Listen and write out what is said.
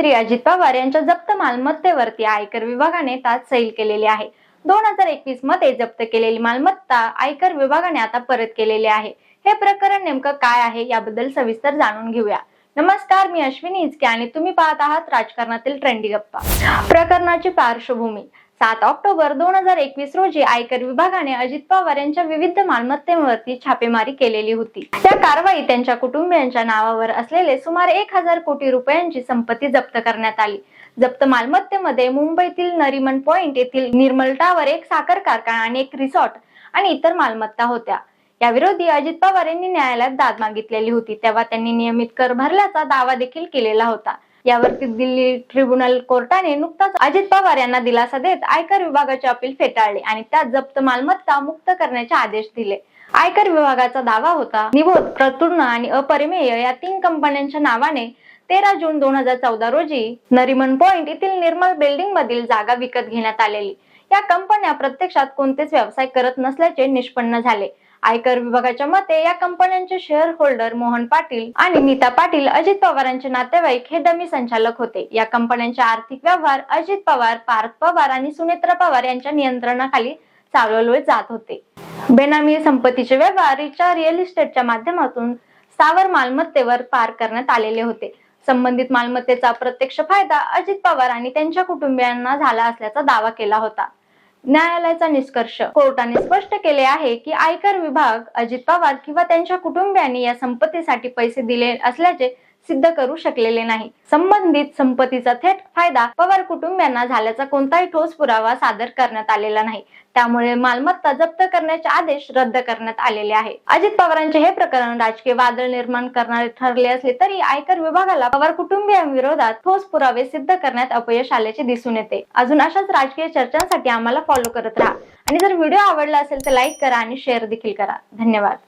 मंत्री अजित पवार यांच्या जप्त मालमत्तेवरती आयकर विभागाने ताज सैल केलेली आहे. दोन हजार एकवीसमध्ये जप्त केलेली मालमत्ता आयकर विभागाने आता परत केलेली आहे. हे प्रकरण नेमकं काय आहे याबद्दल सविस्तर जाणून घेऊया. नमस्कार मी अश्विनी इचके आणि तुम्ही पाहत आहात राजकारणातील ट्रेंडी गप्पा. प्रकरणाची पार्श्वभूमी. सात ऑक्टोबर दोन हजार एकवीस रोजी आयकर विभागाने अजित पवार यांच्या विविध मालमत्तेवरती छापेमारी केलेली होती. त्या कारवाईत त्यांच्या कुटुंबियांच्या नावावर असलेले सुमारे एक हजार कोटी रुपयांची संपत्ती जप्त करण्यात आली. जप्त मालमत्तेमध्ये मुंबईतील नरिमन पॉइंट येथील निर्मल टावर एक साखर कारखाना आणि एक रिसॉर्ट आणि इतर मालमत्ता होत्या. याविरोधी अजित पवार यांनी न्यायालयात दाद मागितलेली होती. तेव्हा त्यांनी नियमित कर भरल्याचा दावा देखील केलेला होता. यावरती दिल्ली ट्रिब्युनल कोर्टाने नुकताच अजित पवार यांना दिलासा देत आयकर विभागाचे अपील फेटाळले आणि त्यात जप्त मालमत्ता मुक्त करण्याचे आदेश दिले. आयकर विभागाचा दावा होता निबोध प्रतुर्ण आणि अपरिमेय या तीन कंपन्यांच्या नावाने तेरा जून दोन हजार चौदा रोजी नरिमन पॉइंट येथील निर्मल बिल्डिंग मधील जागा विकत घेण्यात आलेली. या कंपन्या प्रत्यक्षात कोणतेच व्यवसाय करत नसल्याचे निष्पन्न झाले. आयकर विभागाच्या मते या कंपन्यांचे शेअर होल्डर मोहन पाटील आणि नीता पाटील अजित पवारांचे नातेवाईक हे दमी संचालक होते. या कंपन्यांचे आर्थिक व्यवहार अजित पवार पार्थ पवार आणि सुनेत्रा पवार यांच्या नियंत्रणाखाली चालवले जात होते. बेनामी संपत्तीचे व्यवहार रिचा रिअल इस्टेटच्या माध्यमातून स्थावर मालमत्तेवर पार करण्यात आलेले होते. संबंधित मालमत्तेचा प्रत्यक्ष फायदा अजित पवार आणि त्यांच्या कुटुंबियांना झाला असल्याचा दावा केला होता. न्यायालयाचा निष्कर्ष. कोर्टाने स्पष्ट केले आहे की आयकर विभाग अजित पवार किंवा त्यांच्या कुटुंबियांनी या संपत्तीसाठी पैसे दिले असल्याचे सिद्ध करू शकलेले नाही. संबंधित संपत्तीचा थेट फायदा पवार कुटुंबियांना झाल्याचा कोणताही ठोस पुरावा सादर करण्यात आलेला नाही. त्यामुळे मालमत्ता जप्त करण्याचे आदेश रद्द करण्यात आलेले आहे. अजित पवारांचे हे प्रकरण राजकीय वादळ निर्माण करणारे ठरले असले तरी आयकर विभागाला पवार कुटुंबियांविरोधात ठोस पुरावे सिद्ध करण्यात अपयश आल्याचे दिसून येते. अजून अशाच राजकीय चर्चांसाठी आम्हाला फॉलो करत राहा. आणि जर व्हिडिओ आवडला असेल तर लाईक करा आणि शेअर देखील करा. धन्यवाद.